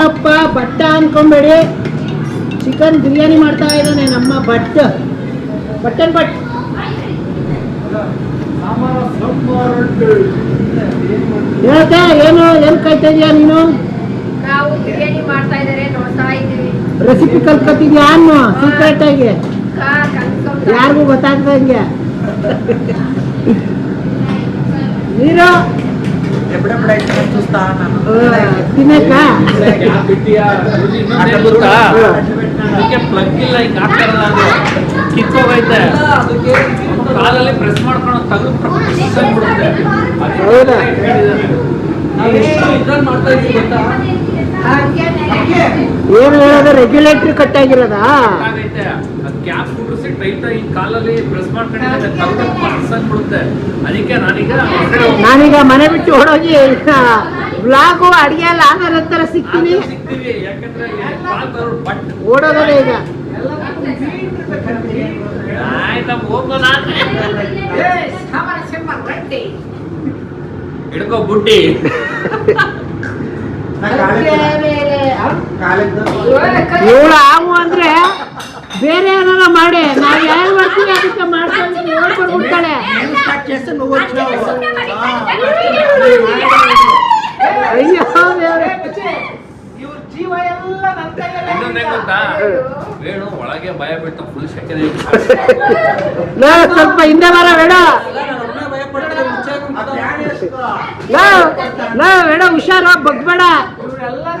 ಏನಪ್ಪ ಭಟ್ಟ ಅನ್ಕೊಂಬೇಡಿ. ಚಿಕನ್ ಬಿರಿಯಾನಿ ಮಾಡ್ತಾ ಇದ್ದಾನೆ ನಮ್ಮ ಭಟ್. ಬಟ್ಟನ್ ಭಟ್. ಹೇಳ್ತ ಏನು ಏನ್ ಕಾಯ್ತಾ ಇದೀಯ ನೀನು? ನಾವು ಬಿರಿಯಾನಿ ಮಾಡ್ತಾ ಇದಾರೆ ನೋಡ್ತಾ ಇದ್ದೀವಿ. ರೆಸಿಪಿ ಕಲ್ತ್ಕೊತಿದ್ಯಾ ಅನ್ನು? ಸೀಕ್ರೆಟ್ ಆಗಿ. ಯಾರಿಗೂ ಗೊತ್ತಾಗ್ತಾ ಯಾರಿಗೂ ಗೊತ್ತಾಗ್ದಂಗೆ ನೀರು ತಿನ್ನಕ್ಕ ಅದಕ್ಕೆ ಪ್ಲಗ್ ಇಲ್ಲ ಹಿಂಗ್ ಹಾಕ್ತಾರಲ್ಲ ಅದು ಕಿತ್ತೋಗೈತೆ ಕಾಲಲ್ಲಿ ಪ್ರೆಸ್ ಮಾಡ್ಕೊಂಡು ತೆಗೆದು? ಮಾಡ್ತಾ ಇದ್ದೀವಿ ಗೊತ್ತಾ ಏನು ಹೇಳೋದು ರೆಗ್ಯುಲೇಟ್ರಿ ಕಟ್ ಆಗಿರೋದಾ ಕ್ಯಾಪ್ ಕುಂಡ್ರಿಸಿ ಟೈಟ್ ಈ ಕಾಲಲ್ಲಿ ಪ್ರೆಸ್ ಪರ್ಸ್ ಬಿಡುತ್ತೆ ಅದಕ್ಕೆ ನಾನೀಗ ನಾನೀಗ ಮನೆ ಬಿಟ್ಟು ಓಡೋಗಿ ಬ್ಲಾಗು ಅಡಿಗೆ ಎಲ್ಲ ಆದ ನಂತರ ಸಿಗ್ತೀನಿ. ಆಮೇಲೆ ಸಿಗ್ತೀವಿ ಯಾಕಂದ್ರೆ ಬಟ್ ಓಡೋದಲ್ಲ ಈಗ. ಆಯ್ತಾ ಹೋಗೋಣ ಹಿಡ್ಕೋ ಬುಡ್ಡಿ ಇವಳು ಆವು ಅಂದ್ರೆ ಬೇರೆ ಏನಾರ ಮಾಡಿ ನಾವು ಯಾರು ಮಾಡ್ತೀವಿ ಅದಕ್ಕೆ ಮಾಡ್ಕೊಂಡು ಅಯ್ಯೋ ವೇಣು ಒಳಗೆ ಭಯ ಬಿಟ್ಟು ಫುಲ್ ಸೆಕೆಂಡ್ ಲೋ, ಸ್ವಲ್ಪ ಹಿಂದೆ ಬರ ಬೇಡ ಬೇಡ ಹುಷಾರ ಬಗ್ಬೇಡ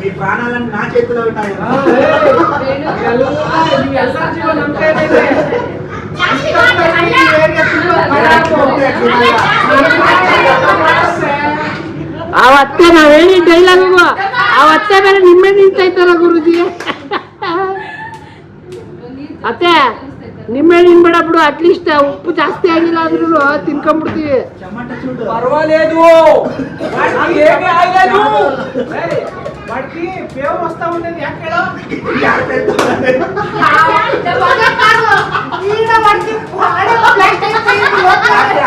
మీ ప్రాణాలను నా చేతిలో ఉంటాయి ಅವತ್ತೆ ನಾವ್ ಹೇಳಿ ಡೈಲಾಗು ಅವತ್ತೆ ಬೇರೆ ನಿಮ್ಮೆ ನಿಂತೈತಲ್ಲ ಗುರುಜಿ ಅತ್ತೆ ನಿಮ್ಮೇಳಿ ನಿನ್ಬೇಡಬ್ಬಿಡು ಅಟ್ಲೀಸ್ಟ್ ಉಪ್ಪು ಜಾಸ್ತಿ ಆಗಿಲ್ಲ ಅಂದ್ರೂ ತಿನ್ಕೊಂಡ್ಬಿಡ್ತೀವಿ ಪರ್ವಾಲೇದು ಹೇಗೆ ಆಗದು ಮಡ್ಕಿ ಬೇವ್ ವಸ್ತಾ ಉಂಟದ ಯಾಕೆ ಹೇಳೋ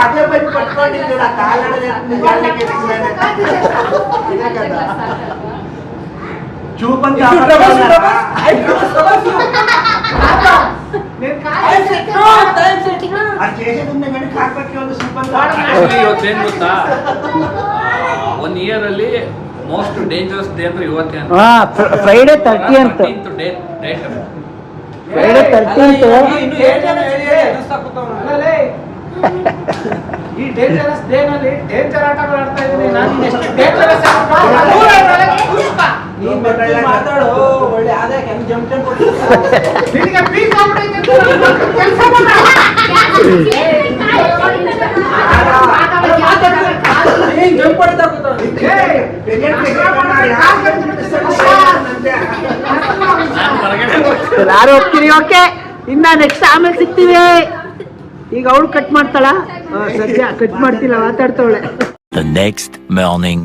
ಅದೇ ಬಂದು ಪಟ್ಕೊಂಡಿದ್ದೀರ ಕಾಲಡದೆ ಚೂಪಂತ ಇವತ್ತೇನ್ ಗೊತ್ತಾ ಒನ್ ಇಯರ್ ಅಲ್ಲಿ ಮೋಸ್ಟ್ ಡೇಂಜರಸ್ ಡೇ ಅಂದ್ರೆ ಇವತ್ತೇ ಫ್ರೈಡೆ ತರ್ಟಿ ಅಂತ ಫ್ರೈಡೆ. ಅಲ್ಲೇ, ಈ ಡೇಂಜರಸ್ ಡೇ ನಲ್ಲಿ ಡೇಂಜರ್ ಆಟಗಳು ಆಡ್ತಾ ಇದ್ದೀನಿ ನಾನು ಎಷ್ಟು ಡೇಂಜರಸ್ ನೀನ್ ಮಾತಾಡು ಒಳ್ಳೆ ಆದಾಯ ಹೆಂಗ್ ಜಂಪ್ ಜಂಪ್ ನಿನಗೆ ಯಾರು ಹೋಗ್ತೀರಿ ಓಕೆ. ಇನ್ನ ನೆಕ್ಸ್ಟ್ ಆಮೇಲೆ ಸಿಗ್ತೀವಿ. ಈಗ ಅವಳು ಕಟ್ ಮಾಡ್ತಾಳ? ಸದ್ಯ ಕಟ್ ಮಾಡ್ತಿಲ್ಲ ಮಾತಾಡ್ತಾವಳೆ. Next morning morning.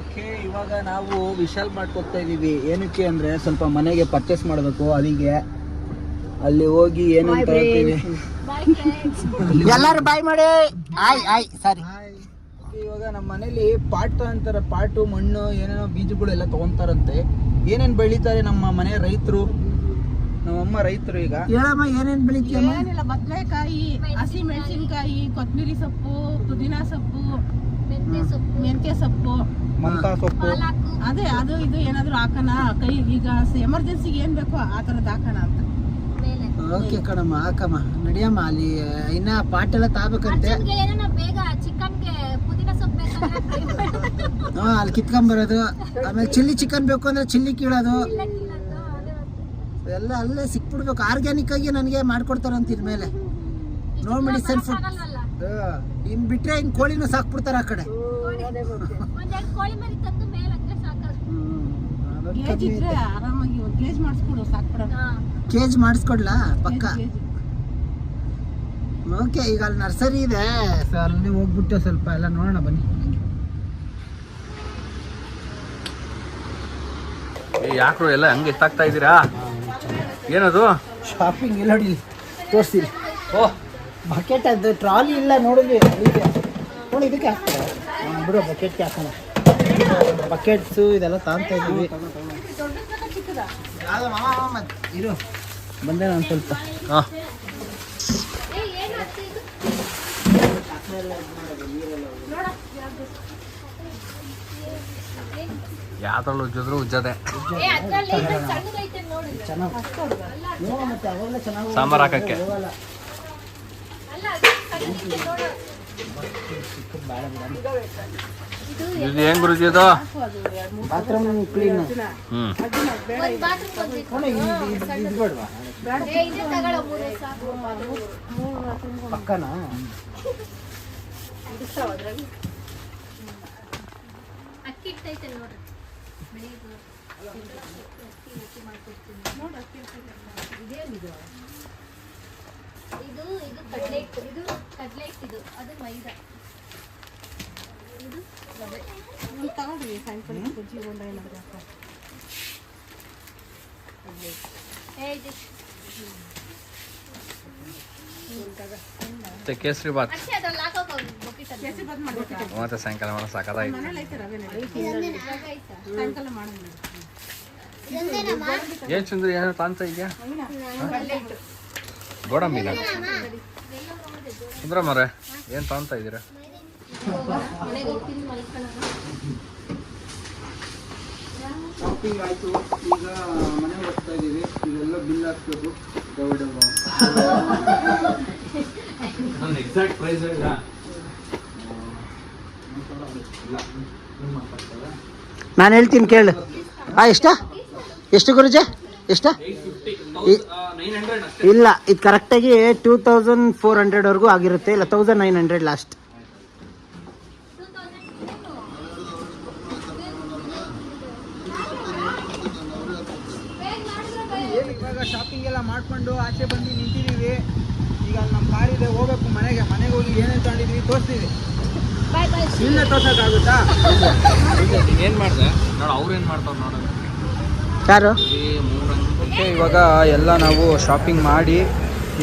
ಓಕೆ ಇವಾಗ ನಾವು ವಿಶಾಲ್ ಮಾಡ್ಕೊತಾ ಇದೀವಿ. ಏನಕ್ಕೆ ಅಂದ್ರೆ ಸ್ವಲ್ಪ ಮನೆಗೆ ಪರ್ಚೇಸ್ ಮಾಡಬೇಕು ಅದಕ್ಕೆ. ಅಲ್ಲಿ ಹೋಗಿ ಏನಂತ ಹೇಳ್ತೀವಿ ಎಲ್ಲಾರು ಬಾಯ್ ಮಾಡಿ. ಆಯ್ ಆಯ್ ಸಾರಿ. ಇವಾಗ ನಮ್ಮ ಮನೇಲಿ ಪಾಟ್ ಅಂತಾರೆ ಪಾಟು ಮಣ್ಣು ಏನೇನೋ ಬೀಜಗಳೆಲ್ಲ ತಗೊಂತಾರಂತೆ. ಏನೇನ್ ಬೆಳಿತಾರೆ ನಮ್ಮ ಮನೆ ರೈತರು? ನಮ್ಮಮ್ಮ ರೈತರು ಈಗ. ಹೇಳಮ್ಮ ಏನೇನ್ ಬೆಳಿತೀವಿ ಏನಿಲ್ಲ ಬದನೆಕಾಯಿ ಹಸಿ ಮೆಣಸಿನ್ಕಾಯಿ ಕೊತ್ತಂಬರಿ ಸೊಪ್ಪು ಪುದೀನ ಸೊಪ್ಪು ಮೆಂತ್ಯ ಸೊಪ್ಪು. ಮಂತ ಸೊಪ್ಪು. ಅದೇ ಅದು ಇದು ಏನಾದ್ರು ಹಾಕೋಣ ಕೈ ಈಗ ಎಮರ್ಜೆನ್ಸಿಗೆ ಏನ್ ಬೇಕೋ ಆ ತರದ್ ಹಾಕೋಣ ಅಂತ. ಓಕೆ ಕಣಮ್ಮ ಹಾಕಮ್ಮ. ನಡಿಯಮ್ಮ ಅಲ್ಲಿ ಇನ್ನ ಪಾಟ್ ಎಲ್ಲ ತಾಬೇಕಂತೆ ಬೇಗ ಚಿಕನ್ಗೆ ಪುದೀನ ಸೊಪ್ಪು ಬೇಕಂದ್ರೆ ಹಾ ಅಲ್ಲಿ ಕಿತ್ಕೊಂಬರೋದು. ಆಮೇಲೆ ಚಿಲ್ಲಿ ಚಿಕನ್ ಬೇಕು ಅಂದ್ರೆ ಚಿಲ್ಲಿ ಕೀಳೋದು. ಎಲ್ಲ ಅಲ್ಲೇ ಸಿಕ್ಬಿಡ್ಬೇಕು. ಆರ್ಗ್ಯಾನಿಕ್ ಆಗಿ ನನಗೆ ಮಾಡ್ಕೊಡ್ತಾರಂತ ಇನ್ಮೇಲೆ ನೋ ಮೆಡಿಸನ್ ಫುಡ್ ಇನ್ ಬಿಟ್ರೆ ಇನ್ ಕೋಳಿನೂ ಸಾಕ್ಬಿಡ್ತಾರ ಆ ಕಡೆ. ಮೇಲೆ ಆರಾಮಾಗಿ ಒಂದು ಗೇಜ್ ಮಾಡಿಸ್ಕೊಡು ಸಾಕ್ಬಿಡ ಹಾ. ಕೇಜ್ ಮಾಡಿಸ್ಕೊಡ್ಲಾ ಪಕ್ಕ? ಓಕೆ ಈಗ ಅಲ್ಲಿ ನರ್ಸರಿ ಇದೆ ಸೊ ಅಲ್ಲಿ ಹೋಗ್ಬಿಟ್ಟು ಸ್ವಲ್ಪ ಎಲ್ಲ ನೋಡೋಣ ಬನ್ನಿ. ಯಾಕ್ರು ಎಲ್ಲ ಹಂಗೆ ಎತ್ತಾಗ್ತಾ ಇದ್ದೀರಾ? ಏನದು? ಶಾಪಿಂಗ್ ಇಲ್ಲ ನೋಡಿ ತೋರಿಸಿ ಓ. ಬಕೆಟ್ ಅದು ಟ್ರಾಲಿ ಇಲ್ಲ ನೋಡಿದ್ವಿ. ಇದೆ ನೋಡಿ ಇದಕ್ಕೆ ಹಾಕ್ತಾರೆ. ಬಿಡು ಬಕೆಟ್ಗೆ ಹಾಕೋಣ. ಬಕೆಟ್ಸು ಇದೆಲ್ಲ ತಾಂತ ಇದ್ದೀವಿ. ಇರು ಬಂದೆ ನಾನು ಸ್ವಲ್ಪ ಹಾಂ? ಯಾವ್ದ್ರಲ್ಲೂ ಉಜ್ಜಿದ್ರು ಉಜ್ಜದೆ ಸಾಂಬಾರ್ ಹಾಕಕ್ಕೆ ನೋಡು. ಇದು ಹೆಂಗ್ ಗುರುಜಿ ಇದು ಬಾತ್ರೂಮ್ ಕ್ಲೀನ್ ಹ್ಮ್ ಒಂದ್ bathroom ಬಂದಿತ್ತು. ಇದು ಇದೇ ತಗೊಳ್ಳೋ ಮೂರೇ ಸಾಕು. ಪಕ್ಕನಾ? ಅಕ್ಕಿ ಇಟ್ಟೈತೆ ನೋಡ್ರಿ. ಬೆಳಿಗ್ಗೆ ಅಕ್ಕಿ ಅಕ್ಕಿ ಮಾಡ್ಕೊಡ್ತೀನಿ. ಇದೇನಿದು? ಇದು ಇದು ಕಡಲೆ ಹಿಟ್ಟು ಇದು ಕಡಲೆ ಇದು ಅದು ಮೈದಾ. ಇದು ರವೆ ತಗೊಂಡ್ರಿ ಸಾಯಂಕಾಲ ಬಜ್ಜಿ ಬೋಂಡ ಏನಾದ್ರು ಹಾಕೋ. ಏ ಮತ್ತೆ ಕೇಸರಿ ಬಾತ್? ಮತ್ತೆ ಸಾಯಂಕಾಲ ಮಾಡೋ ಸಾಕಾದಾಯ್ತು ಏನ್ ಚಂದ್ರಿ ಏನೋ ತಾಂತ ಇದೆಯಾ ಕಡಲೆ ಚಂದ್ರ ಮರ ಏನ್ ತಾಂತ ಇದ್ದೀರಾ? ಶಾಪಿಂಗ್ ಆಯಿತು. ಈಗ ಮನೆ ಹೋಗ್ತಾ ಇದ್ದೀವಿ. ಇವೆಲ್ಲ ಬಿಲ್ ಹಾಕ್ಬೇಕು ದೌಡ್ ಎಕ್ಸಾಕ್ಟ್ ಪ್ರೈಸ್ ನಾನು ಹೇಳ್ತೀನಿ ಕೇಳು. ಆ ಎಷ್ಟ ಎಷ್ಟು ಗುರುಜೆ? ಎಷ್ಟ ನೈನ್ ಇಲ್ಲ ಇದು ಕರೆಕ್ಟಾಗಿ ಟೂ ತೌಸಂಡ್ ಫೋರ್ ಹಂಡ್ರೆಡ್ವರೆಗೂ ಆಗಿರುತ್ತೆ. ಇಲ್ಲ ತೌಸಂಡ್ ನೈನ್ ಹಂಡ್ರೆಡ್ ಲಾಸ್ಟ್ ಇವಾಗ ಶಾಪಿಂಗ್ ಎಲ್ಲ ಮಾಡ್ಕೊಂಡು ಆಚೆ ಬಂದು ನಿಂತಿದ್ದೀವಿ. ಈಗ ಅಲ್ಲಿ ನಮ್ಮ ಕಾರ್ ಇದೆ ಹೋಗ್ಬೇಕು ಮನೆಗೆ. ಮನೆಗೆ ಹೋಗಿ ಏನೇನು ತಗೊಂಡಿದ್ವಿ ತೋರಿಸ್ತೀವಿ. ಸುಮ್ಮನೆ ತೋರ್ಸೋಕ್ಕಾಗುತ್ತಾ? ಏನು ಮಾಡಿದೆ? ನೋಡು ಅವ್ರು ಏನು ಮಾಡ್ತಾರೆ ನೋಡು. ಯಾರು? ಓಕೆ ಇವಾಗ ಎಲ್ಲ ನಾವು ಶಾಪಿಂಗ್ ಮಾಡಿ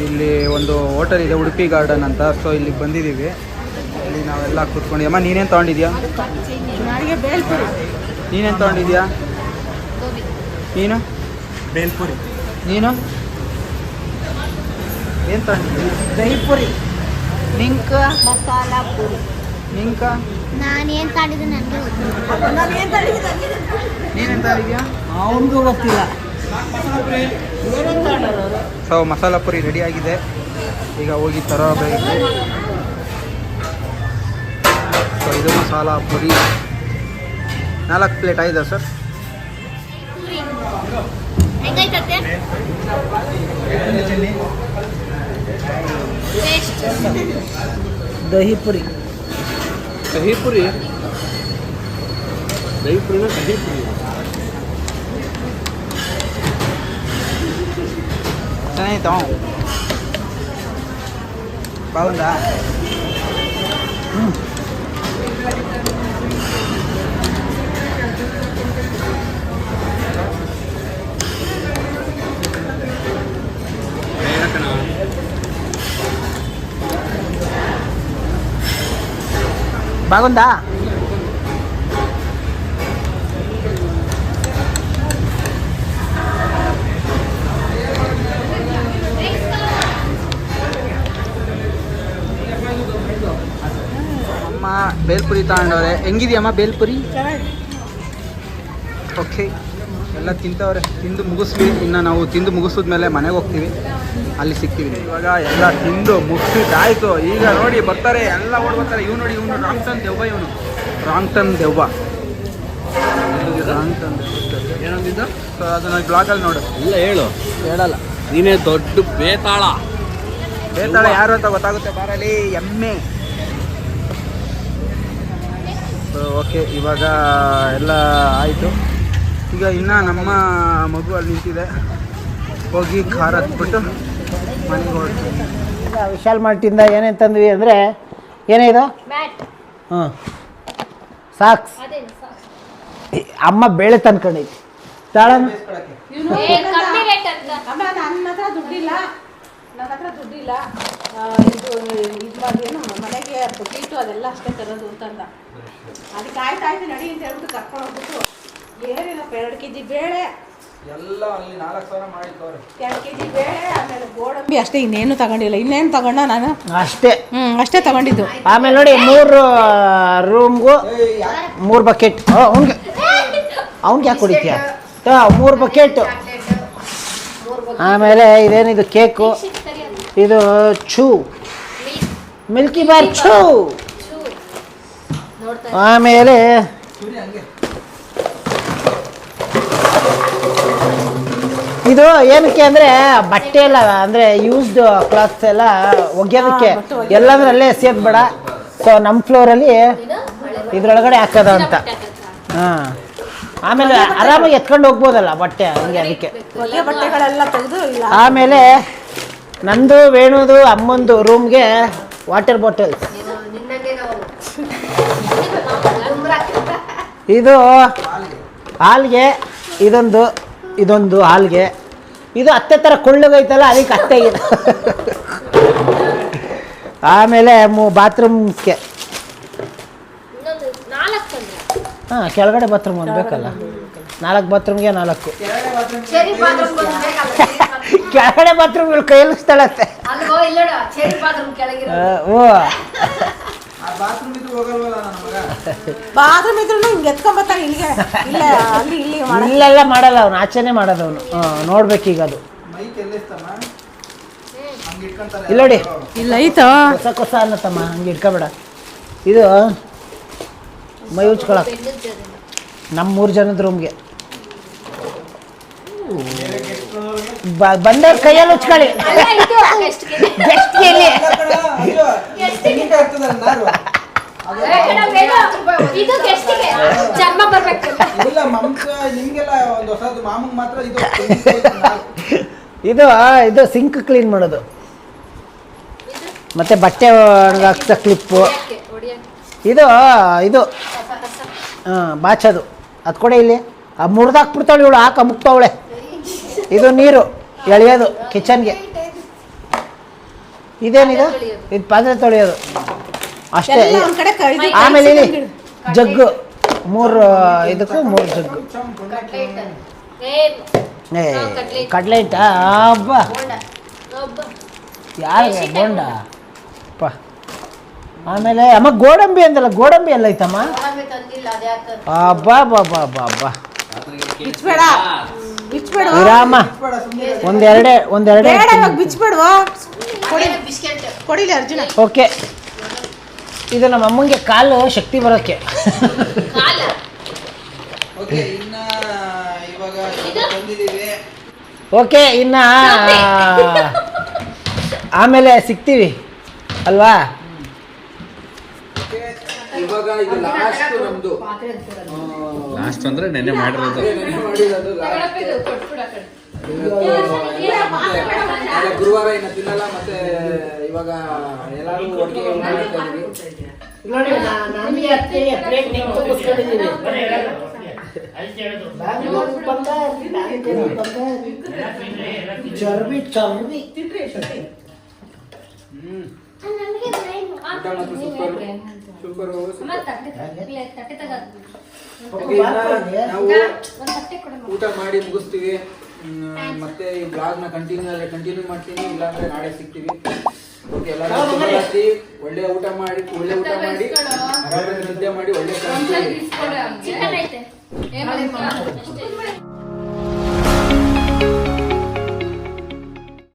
ಇಲ್ಲಿ ಒಂದು ಹೋಟೆಲ್ ಇದೆ ಉಡುಪಿ ಗಾರ್ಡನ್ ಅಂತ. ಸೊ ಇಲ್ಲಿಗೆ ಬಂದಿದ್ದೀವಿ. ಇಲ್ಲಿ ನಾವೆಲ್ಲ ಕೂತ್ಕೊಂಡು. ಅಮ್ಮ ನೀನೇನು ತೊಗೊಂಡಿದ್ಯಾ? ನೀನೇನು ತೊಗೊಂಡಿದ್ಯಾ? ಗೋಬಿ. ನೀನು? ಬೇಲ್ಪುರಿ. ನೀನು? ಏನು ದಹಿಪುರಿ ನಿಂಕ? ಮಸಾಲ ಪೂರಿ. ನಿಂಕ? ನಾನೇನು ತಾಂಡಿದ್ದು ನನಗೆ ನೀನೇನು ತೊಗೊಂಡಿದ್ಯಾ ಅವನಿಗೂ ಗೊತ್ತಿಲ್ಲ. ಸೊ ಮಸಾಲ ಪುರಿ ರೆಡಿ ಆಗಿದೆ. ಈಗ ಹೋಗಿ ತರಬೇಕು ಸೊ ಇದು ಮಸಾಲ ಪುರಿ. ನಾಲ್ಕು ಪ್ಲೇಟ್ ಆಗಿದೆ ಸರ್ ಹೆಂಗೈತತ್ತೆ दहीपुरी दहीपुरी दहीपुरी ना दहीपुरी స్నేహితం బాగుందా బాగుందా ಅಮ್ಮ ಬೇಲ್ಪುರಿ ತಗೊಂಡವ್ರೆ ಹೆಂಗಿದ್ಯಮ್ಮ ಬೇಲ್ಪುರಿ ಓಕೆ ಎಲ್ಲ ತಿಂತವ್ರೆ ತಿಂದು ಮುಗಿಸ್ವಿ ಇನ್ನು ನಾವು ತಿಂದು ಮುಗಿಸಿದ್ಮೇಲೆ ಮನೆಗೆ ಹೋಗ್ತೀವಿ ಅಲ್ಲಿ ಸಿಗ್ತೀವಿ ಇವಾಗ ಎಲ್ಲ ತಿಂದು ಮುಗಿಸಿದ್ದಾಯ್ತು ಈಗ ನೋಡಿ ಬರ್ತಾರೆ ಎಲ್ಲ ಓಡ್ ಬರ್ತಾರೆ. ಇವ್ ನೋಡಿ ಇವನು ರಾಂಗ್ಟನ್ ದೆವ್ವ ಇವನು. ರಾಂಗ್ ಟನ್ ದೆವ್ವ ಅಂತಂದು ಏನಂದಿದ್ದು? ಸೊ ಅದನ್ನ ಬ್ಲಾಗಲ್ಲಿ ನೋಡು. ಇಲ್ಲ ಹೇಳು. ಹೇಳಲ್ಲ. ನೀನೇ ದೊಡ್ಡ ಬೇತಾಳ. ಬೇತಾಳ ಯಾರು ಅಂತ ಗೊತ್ತಾಗುತ್ತೆ? ಬಾರಲ್ಲಿ ಎಮ್ಮೆ. ಸೊ ಓಕೆ ಇವಾಗ ಎಲ್ಲ ಆಯಿತು. ಈಗ ಇನ್ನು ನಮ್ಮ ಮಗು ಅಲ್ಲಿ ನಿಂತಿದೆ. ಹೋಗಿ ಖಾರ ಹತ್ಬಿಟ್ಟು ಮನೆಗೆ ಹೊರಡ್ತೀವಿ ವಿಶಾಲ್ ಮಾರ್ಟಿಂದ ಏನೇನು ತಂದ್ವಿ ಅಂದರೆ ಏನೇ ಇದು? ಮ್ಯಾಟ್. ಸಾಕ್ಸ್. ಅಮ್ಮ ಬೇಳೆ ತಂದ್ಕೊಂಡೈತಿ. ತಾಳ ದುಡ್ಡಿಲ್ಲ. ನನ್ನ ಹತ್ರ ದುಡ್ಡಿಲ್ಲ. ಇದು ಇದು ಮಾಡಿ ಏನು ಮನೆಗೆ ಬುಟ್ಟಿಟ್ಟು ಅದೆಲ್ಲ ಅಷ್ಟೇ ತರೋದು ಅಂತಂದ. ಅದಕ್ಕೆ ಆಯ್ತು ಆಯ್ತು ನಡಿ ಅಂತ ಹೇಳ್ಬಿಟ್ಟು ಕರ್ಕೊಂಡು ಹೋಗ್ಬಿಟ್ಟು ಏನಿಲ್ಲಪ್ಪ ಎರಡು ಕೆ ಜಿ ಬೇಳೆ. ಎಲ್ಲ ಅಲ್ಲಿ ನಾಲ್ಕು ಸಾವಿರ ಮಾಡಿದ್ದವ್ರೆ ಎರಡು ಕೆ ಜಿ ಬೇಳೆ ಆಮೇಲೆ ಗೋಡಂಬಿ ಅಷ್ಟೇ ಇನ್ನೇನು ತಗೊಂಡಿಲ್ಲ. ಇನ್ನೇನು ತಗೊಂಡ ನಾನು? ಅಷ್ಟೇ. ಹ್ಞೂ ಅಷ್ಟೇ ತಗೊಂಡಿದ್ದು. ಆಮೇಲೆ ನೋಡಿ ಮೂರು ರೂಮ್ಗೂ ಮೂರು ಬಕೆಟ್ ಅವ್ನಿಗೆ ಅವ್ನಿಗೆ ಯಾಕೆ ಕುಡಿತೀಯ? ಮೂರು ಬಕೆಟ್ ಆಮೇಲೆ ಇದೇನಿದು ಕೇಕು? ಇದು ಚೂ. Milky bar ಚೂ. ಆಮೇಲೆ ಇದು ಏನಕ್ಕೆ ಅಂದ್ರೆ ಬಟ್ಟೆ ಎಲ್ಲ ಅಂದ್ರೆ ಯೂಸ್ಡ್ ಕ್ಲಾತ್ಸ್ ಎಲ್ಲ ಒಗ್ಯೋದಕ್ಕೆ. ಎಲ್ಲದರಲ್ಲೇ ಅಲ್ಲೇ ಎಸೆಯೋದು ಬೇಡ ಸೊ ನಮ್ಮ ಫ್ಲೋರಲ್ಲಿ ಇದ್ರೊಳಗಡೆ ಹಾಕದ ಅಂತ. ಹಾ. ಆಮೇಲೆ ಆರಾಮಾಗಿ ಎತ್ಕೊಂಡು ಹೋಗ್ಬೋದಲ್ಲ ಬಟ್ಟೆ ಹಂಗೆ ಅದಕ್ಕೆ. ಆಮೇಲೆ ನಂದು ವೇಣುದು ಅಮ್ಮಂದು ರೂಮ್ಗೆ ವಾಟರ್ ಬಾಟಲ್ಸ್ ಇದು ಹಾಲ್ಗೆ ಇದೊಂದು ಇದೊಂದು ಹಾಲ್ಗೆ. ಇದು ಅತ್ತೆ ಥರ ಕೊಳ್ಳಗೈತಲ್ಲ ಅದಕ್ಕೆ ಅತ್ತೆ ಇದೆ. ಆಮೇಲೆ ಮು ಬಾತ್ರೂಮ್ಗೆ ಹಾಂ ಕೆಳಗಡೆ ಬಾತ್ರೂಮ್ ಒಂದು ಬೇಕಲ್ಲ. ನಾಲ್ಕು ಬಾತ್ರೂಮ್ಗೆ ನಾಲ್ಕು. ಕೆಳಗಡೆ ಬಾತ್ರೂಮ್ ಕೈಲಿಸ್ತಾಳತ್ತೆ ಓ. ಬಾತ್ರೂಮ್ ಇದ್ರು ಹಿಂಗೆ ಎತ್ಕೊಂಬತ್ತಾನೆ ಇಲ್ಲಿಗೆ. ಇಲ್ಲ ಅಲ್ಲಿ ಇಲ್ಲಿ ಮಾಡ ಇಲ್ಲೆಲ್ಲ ಮಾಡಲ್ಲ ಅವನು ಆಚೆನೆ ಮಾಡೋದು ಅವನು ನೋಡ್ಬೇಕೀಗ ಅದು ಇಲ್ಲ ನೋಡಿ. ಇಲ್ಲ ಐತೋ? ಹೊಸ ಹೊಸ ಅನ್ನತ್ತಮ್ಮ ಹಂಗೆ ಇಟ್ಕೊಬೇಡ. ಇದು ಮೈ ಉಚ್ಕೊಳಕ್ ನಮ್ಮ ಮೂರು ಜನದ ರೂಮ್ಗೆ ಬಂದವ್ರ ಕೈಯಲ್ಲಿ ಉಚ್ಕೊಳ್ಳಿ ಇದು ಗೆಸ್ಟಿಗೆ ಜನ್ಮ ಬರ್ಬೇಕು. ಇಲ್ಲ ಮಮಕ ನಿಮ್ಗೆಲ್ಲ ಒಂದು ಹೊಸದು ಮಾಮಂಗ್ ಮಾತ್ರ ಇದು ಇದು ಇದು ಸಿಂಕ್ ಕ್ಲೀನ್ ಮಾಡೋದು. ಮತ್ತೆ ಬಟ್ಟೆ ಒಣಗಾಕ್ಸೋ ಕ್ಲಿಪ್ಪು ಇದು ಇದು. ಹಾಂ ಬಾಚೋದು. ಅದು ಕೂಡ ಇಲ್ಲಿ. ಆ ಮುರಿದಾಕ್ಬಿಡ್ತಾಳೆ ಇವಳು ಹಾಕ ಮುಕ್ತಾವಳೆ. ಇದು ನೀರು ಎಳೆಯೋದು ಕಿಚನ್ಗೆ ಇದೇನಿದು? ಇದು ಪಾತ್ರೆ ತೊಳೆಯೋದು. ಅಷ್ಟೇ. ಎಲ್ಲ ಒಂದ್ ಕಡೆ ಕ- ಇದು ಆಮೇಲೆ ಇಲ್ಲಿ ಜಗ್ಗು. ಮೂರು ಇದಕ್ಕೂ ಮೂರು ಜಗ್ಗು. ಏ ಕಡ್ಲೆಟ್ ಹಬ್ಬ ಯಾರಿಗೆ ಬೋಂಡ. ಪ ಆಮೇಲೆ ಅಮ್ಮ ಗೋಡಂಬಿ ಅಂದಲ್ಲ ಗೋಡಂಬಿ ಎಲ್ಲ ಐತಮ್ಮ? ಅಬ್ಬಾ ಬಾ ಬಾ ಬಾ ಬಾ ಬಿಚ್ಬೇಡ. ಬಿಚ್ಬೇಡ. ವಿರಾಮ ಒಂದೆರಡೆ ಒಂದೆರಡೆ ಬೇಡ ಇವಾಗ ಬಿಚ್ಬೇಡುವ? ಕೊಡಿ. ಕೊಡಿಲಿ ಅರ್ಜುನ. ಓಕೆ. ಇದು ನಮ್ಮ ಅಮ್ಮಂಗೆ ಕಾಲು ಶಕ್ತಿ ಬರೋಕೆ ಓಕೆ ಇನ್ನ ಇವಾಗ ತಂದಿದ್ದೀವಿ ಓಕೆ ಇನ್ನ ಆಮೇಲೆ ಸಿಗ್ತೀವಿ ಅಲ್ವಾ? ಇವಾಗ ಇದು ಲಾಸ್ಟ್ ನಮ್ದು. ಲಾಸ್ಟ್ ಅಂದ್ರೆ ನೆನ್ನೆ ಮಾಡಿರೋದು. ಗುರುವಾರ ಇನ್ನ ತಿನ್ನಲ್ಲ ಮತ್ತೆ ಇವಾಗ ಎಲ್ಲರೂ ಒಟ್ಟಿಗೆ ಊಟ ಮಾಡ್ತಾ ಇದೀವಿ ಚರ್ಬಿ ಚರ್ಬಿ. ಊಟ ಮಾಡಿ ಮುಗಿಸ್ತೀವಿ. ಮತ್ತೆ ಈ ಬ್ಲಾಗ್ನ ಕಂಟಿನ್ಯೂ ಕಂಟಿನ್ಯೂ ಮಾಡ್ತೀನಿ ಇಲ್ಲಾಂದ್ರೆ ನಾಳೆ ಸಿಗ್ತೀವಿ. ಓಕೆ ಎಲ್ಲರೂ ಶುಭರಾತ್ರಿ. ಒಳ್ಳೆ ಊಟ ಮಾಡಿ ಒಳ್ಳೆ ಊಟ ಮಾಡಿ ಆರಾಮಾಗಿ ನಿದ್ದೆ ಮಾಡಿ ಒಳ್ಳೆ ಚಿಕನ್ ಐತೆ. ಅಷ್ಟೇ.